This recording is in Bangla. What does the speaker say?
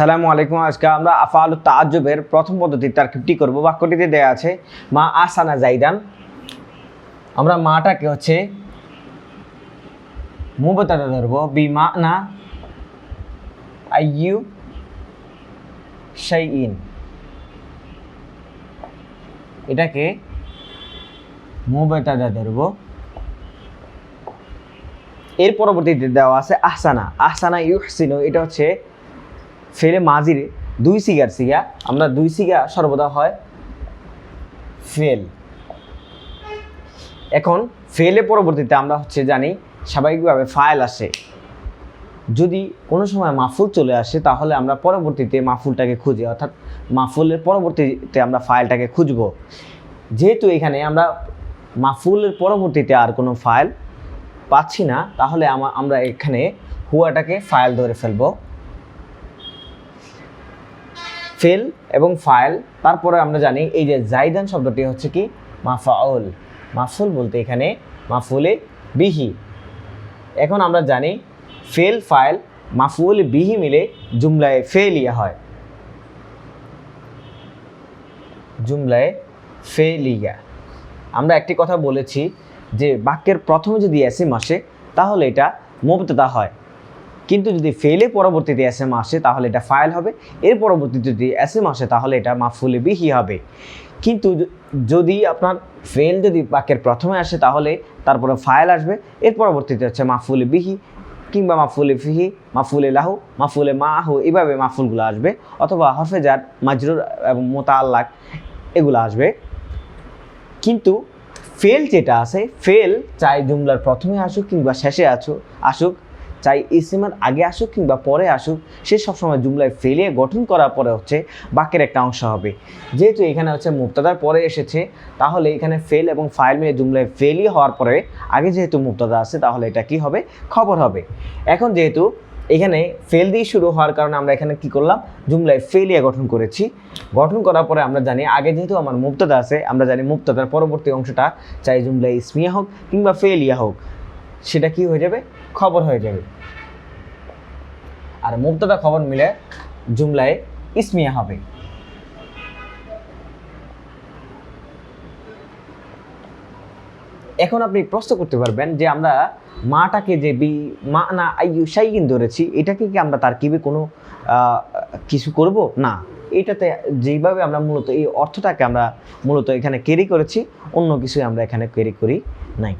আসসালামু আলাইকুম। আজকে আমরা আফাল তাজ্জবের প্রথম পদ্ধতি তারকিবটি করব। বাক্যটিতে দেয়া আছে, মা আসানা জাইদান আমরা মাটাকে হচ্ছে মুবতাদা ধরবো বি মা না আইউ আইয়ু শাইইন। এটাকে মুবতাদা ধরবো। এর পরবর্তীতে দেওয়া আছে আহসানা। আহসানা ইউহসিনু, এটা হচ্ছে ফেলে মাজির দুই সিগার সিগা, আমরা দুই সিগা সর্বদা হয় ফেল। এখন ফেলে পরবর্তীতে আমরা হচ্ছে জানি স্বাভাবিকভাবে ফাইল আসে। যদি কোনো সময় মাফুল চলে আসে, তাহলে আমরা পরবর্তীতে মাফুলটাকে খুঁজি, অর্থাৎ মাফুলের পরবর্তীতে আমরা ফাইলটাকে খুঁজব। যেহেতু এখানে আমরা মাফুলের পরবর্তীতে আর কোনো ফাইল পাচ্ছি না, তাহলে আমরা এখানে হুয়াটাকে ফাইল ধরে ফেলব। ফেল এবং ফাইল তারপরে আমরা জানি এই যে জাইদান শব্দটি হচ্ছে কি? মাফাউল। মাফুল বলতে এখানে মাফুলে বিহি। এখন আমরা জানি ফেল ফাইল মাফুল বিহি মিলে জুমলায় ফেলিয়া হয়। জুমলায় ফেলিয়া। আমরা একটি কথা বলেছি যে বাক্যের প্রথমে যদি এসএম আসে তাহলে এটা মুবতদা হয়। কিন্তু যদি ফেলে পরবর্তীতে এস এম আসে, তাহলে এটা ফাইল হবে। এর পরবর্তীতে যদি এস এম আসে, তাহলে এটা মাফুলে বিহি হবে। কিন্তু যদি আপনার ফেল যদি বাক্যের প্রথমে আসে, তাহলে তারপরে ফাইল আসবে। এর পরবর্তীতে হচ্ছে মাফুলে বিহি কিংবা মাফুলে ফিহি, মাফুলে লাহু, মাফুলে মাহু এইভাবে মাফুলগুলো আসবে। অথবা হরফেজার মাজরুর এবং মোতা মোতাল্লাক এগুলো আসবে। কিন্তু ফেল যেটা আছে ফেল চাই জুমলার প্রথমে আসুক কিংবা শেষে আসুক আসুক চাই ইসিমার আগে আসুক কিংবা পরে আসুক, সে সবসময় জুমলায় ফেলিয়ে গঠন করার পরে হচ্ছে বাক্যের একটা অংশ হবে। যেহেতু এখানে হচ্ছে মুক্তাদার পরে এসেছে, তাহলে এখানে ফেল এবং ফাইল মিলে জুমলায় ফেলই হওয়ার পরে আগে যেহেতু মুক্তাদা আছে, তাহলে এটা কি হবে? খবর হবে। এখন যেহেতু এখানে ফেল দিয়ে শুরু হওয়ার কারণে আমরা এখানে কি করলাম? জুমলায় ফেলিয়া গঠন করেছি। গঠন করার পরে আমরা জানি আগে যেহেতু আমার মুক্তাদা আছে, আমরা জানি মুক্তাদার পরবর্তী অংশটা চাই জুমলায় ইসমিয়া হোক কিংবা ফেলিয়া হোক। সেটা কি হয়ে যাবে? খবর হয়ে যাবে। আর মুক্তদা খবর মিলে জুমলায় ইসমিয়া হবে। এখন আপনি প্রশ্ন করতে পারবেন যে আমরা মাটাকে যে বি মা না আইয়ু সাইকিন ধরেছি, এটাকে কি আমরা তার কিবে কোনো কিছু করব? না। এটাতে যেভাবে আমরা মূলত এই অর্থটাকে আমরা মূলত এখানে ক্যারি করেছি, অন্য কিছুই আমরা এখানে ক্যারি করি নাই।